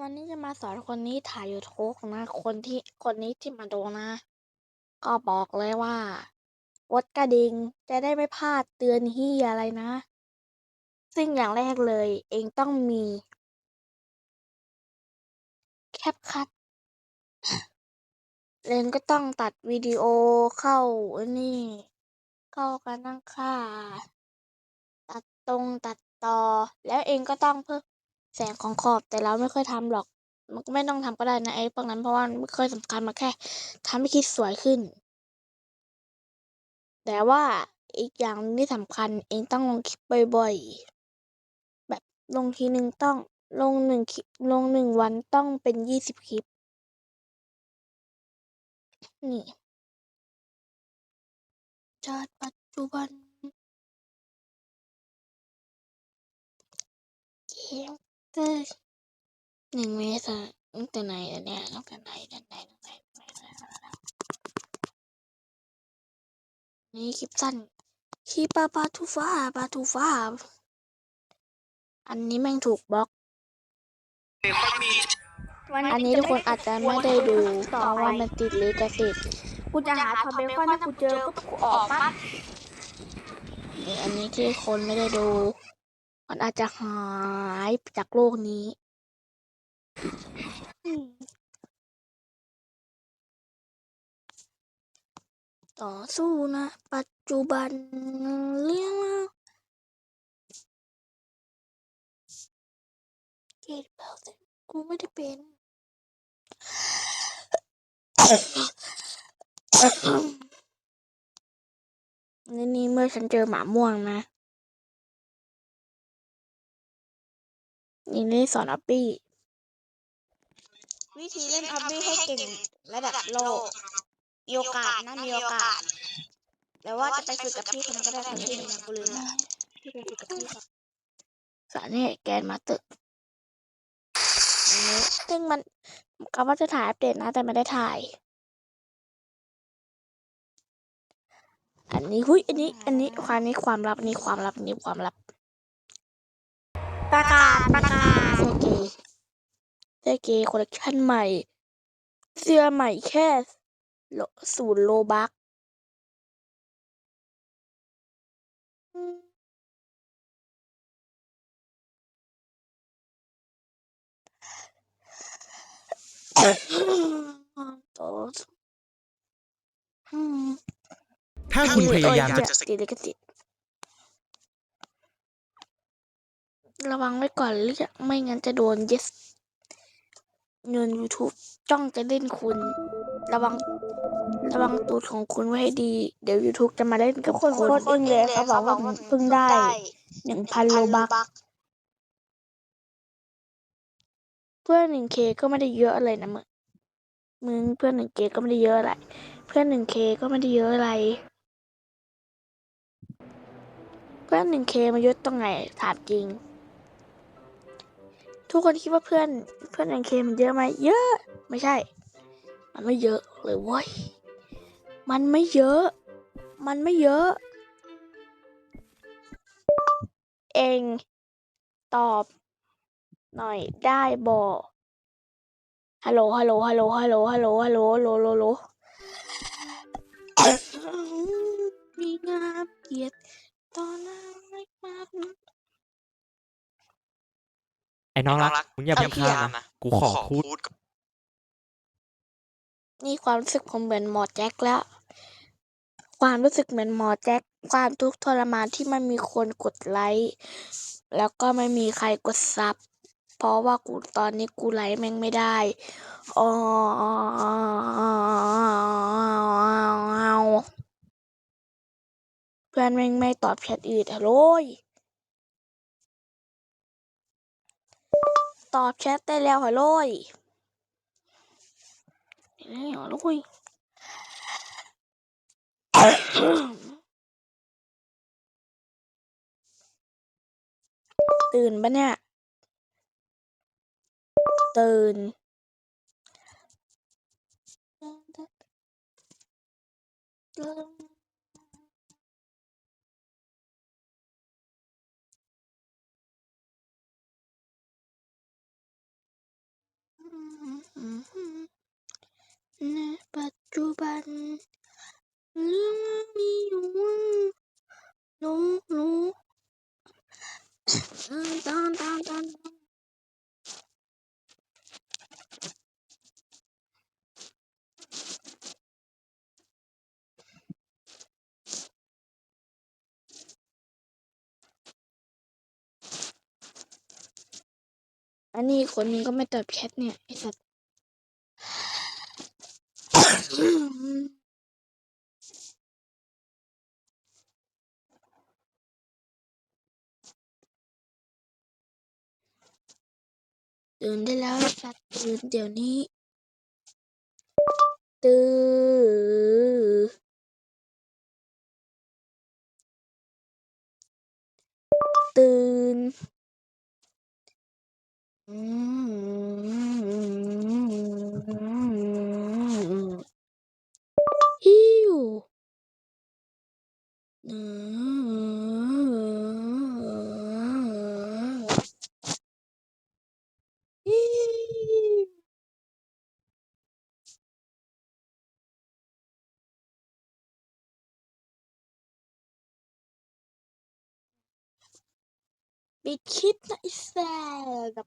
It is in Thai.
วันนี้จะมาสอนคนนี้ถ่ายยูทูบนะ คนที่คนนี้ที่มาดูนะ ก็บอกเลยว่ากดกระดิ่งจะได้ไม่พลาดเตือนเฮียอะไรนะ ซึ่งอย่างแรกเลย เองต้องมีแคปคัดเองก็ต้องตัดวิดีโอเข้านนี่ เข้ากันตั้งค่า ตัดตรงตัดต่อ แล้วเองก็ต้องเพิ่ม แสงของขอบแต่เราไม่ค่อยทำหรอก มันก็ไม่ต้องทำก็ได้นะไอ้พวกนั้นเพราะว่าไม่ค่อยสำคัญมาแค่ทำให้คลิปสวยขึ้น แต่ว่าอีกอย่างที่สำคัญเองต้องลงคลิปบ่อยๆ แบบลงทีหนึ่งต้องลงหนึ่งคลิปลงหนึ่งวันต้องเป็นยี่สิบคลิป นี่ชาติปัจจุบันเกม เตอร์หนึ่งเมษาตั้งแต่ไหนแล้วเนี่ยตั้งแต่ไหนตั้งแต่ไหนตั้งแต่ไหนแต่ไหนนี่คลิปสั้นคลิปปาปาทูฟ้าปาทูฟ้า อันนี้แม่งถูกบล็อก อันนี้ทุกคนอาจจะไม่ได้ดูเพราะว่ามันติดลิขสิทธิ์กูจะหาทอมเบคอนถ้ากูเจอปุ๊บกูออกปั๊บอันนี้ที่คนไม่ได้ดู มันอาจจะหายจากโลกนี้ ต่อสู้นะ ปัจจุบันเลี้ยงเกตเบลกูไม่ได้เป็นนี่นี่เมื่อฉันเจอหมาม่วงนะ นี่นี่สอนอปปี้วิธีเล่นออปปี้ให้เก่งระดับโลกมีโอกาสนะมีโอกาส แต่ว่าจะไปฝึกกับพี่คนนั้นก็ได้คนที่หนึ่งนะกูลืมละพี่ไปฝึกกับพี่ก่อนสอนนี่แกนมาตึกอันนี้ซึ่งมันก็ว่าจะถ่ายอัปเดตนะ แต่ไม่ได้ถ่าย อันนี้หุ้ยอันนี้ อันนี้ความนี้ความลับอันนี้ความลับอันนี้ความลับ ประกาศประกาศเสื้อเกย์เสื้อเกย์คอลเลคชันใหม่ เสื้อใหม่แค่โลศูนย์โลบักอืมต่ออืมถ้าคุณพยายามจะ ติดลิขสิทธิ์ ระวังไว้ก่อนเรียกไม่งั้นจะโดน yes เงิน YouTube จ้องจะเล่นคุณ ระวังระวังตูดของคุณไว้ให้ดี เดี๋ยว YouTube จะมาเล่นกับคนคุณโคตรอึ้งเลยเขาบอกว่าเพิ่งได้หนึ่งพันโลบักเพื่อนหนึ่งเคก็ไม่ได้เยอะอะไรนะมึงมึงเพื่อนหนึ่งเคก็ไม่ได้เยอะอะไร เพื่อนหนึ่งเคก็ไม่ได้เยอะอะไร เพื่อนหนึ่งเคมาเยอะตรงไหนถามจริง ทุกคนคิดว่าเพื่อนเพื่อนหนึ่งเคมันเยอะไหมเยอะ ไม่ใช่ มันไม่เยอะเลยเว้ยมันไม่เยอะ มันไม่เยอะ เองตอบ หน่อยได้บอกฮัลโหลฮัลโหลฮัลโหลฮัลโหลฮัลโหลฮัลโหลฮัลโหลฮัลโหลฮัลโหล ไอ้น้องรักมึงอย่าเอเพิ่งพี่ข้ามอาร์มนะนะกูขอพูดก่อนนี่ความรู้สึกผมเหมือนหมอแจ็คแล้ว ความรู้สึกเหมือนหมอแจ็ค ความทุกข์ทรมานที่ไม่มีคนกดไลค์ แล้วก็ไม่มีใครกดซับ เพราะว่ากูตอนนี้กูไลค์แม่งไม่ได้อ๋อเพื่อนแม่งไม่ตอบแชทอื่นอะโลย ตอบแชทได้แล้วเหรอโลยนี่เหรอโลยตื่นปะเนี่ย ตื่น ในปัจจุบันเรื่องมีอยู่ว่าหนูหนูตอนตอนตอนอันนี้คนนึงก็ไม่ตอบแชทเนี่ยไอสัตว์ ตื่นได้แล้วไอ้สัตว์ตื่นเดี๋ยวนี้ ตื่นตื่น อืม ฮิวอืม